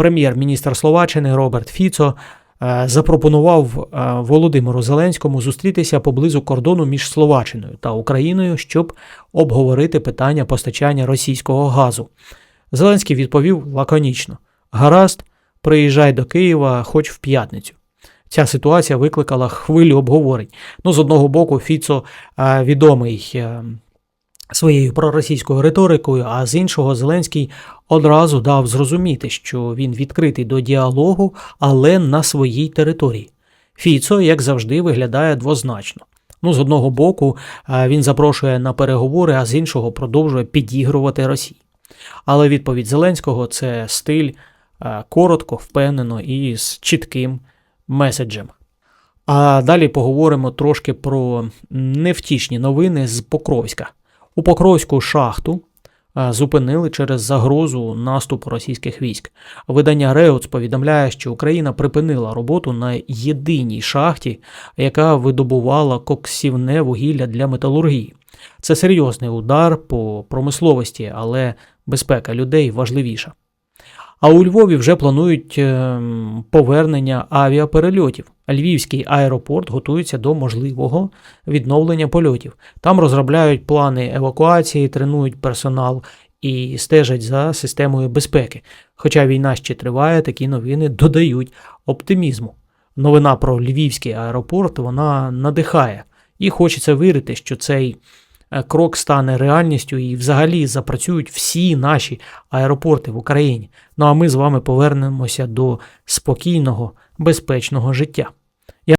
Прем'єр-міністр Словаччини Роберт Фіцо е, запропонував е, Володимиру Зеленському зустрітися поблизу кордону між Словаччиною та Україною, щоб обговорити питання постачання російського газу. Зеленський відповів лаконічно: Гаразд, приїжджай до Києва хоч в п'ятницю. Ця ситуація викликала хвилю обговорень. Ну, з одного боку, Фіцо е, відомий своєю проросійською риторикою, а з іншого, Зеленський одразу дав зрозуміти, що він відкритий до діалогу, але на своїй території. Фіцо, як завжди, виглядає двозначно. Ну, з одного боку, е, він запрошує на переговори, а з іншого продовжує підігрувати Росії. Але відповідь Зеленського це стиль е, коротко, впевнено і з чітким меседжем. А далі поговоримо трошки про невтішні новини з Покровська. У Покровську шахту е, зупинили через загрозу наступу російських військ. Видання Реуц повідомляє, що Україна припинила роботу на єдиній шахті, яка видобувала коксівне вугілля для металургії. Це серйозний удар по промисловості, але безпека людей важливіша. А у Львові вже планують ем, повернення авіаперельотів. Львівський аеропорт готується до можливого відновлення польотів. Там розробляють плани евакуації, тренують персонал і стежать за системою безпеки. Хоча війна ще триває, такі новини додають оптимізму. Новина про Львівський аеропорт вона надихає, і хочеться вірити, що цей е, крок стане реальністю і взагалі запрацюють всі наші аеропорти в Україні. Ну а ми з вами повернемося до спокійного, безпечного життя.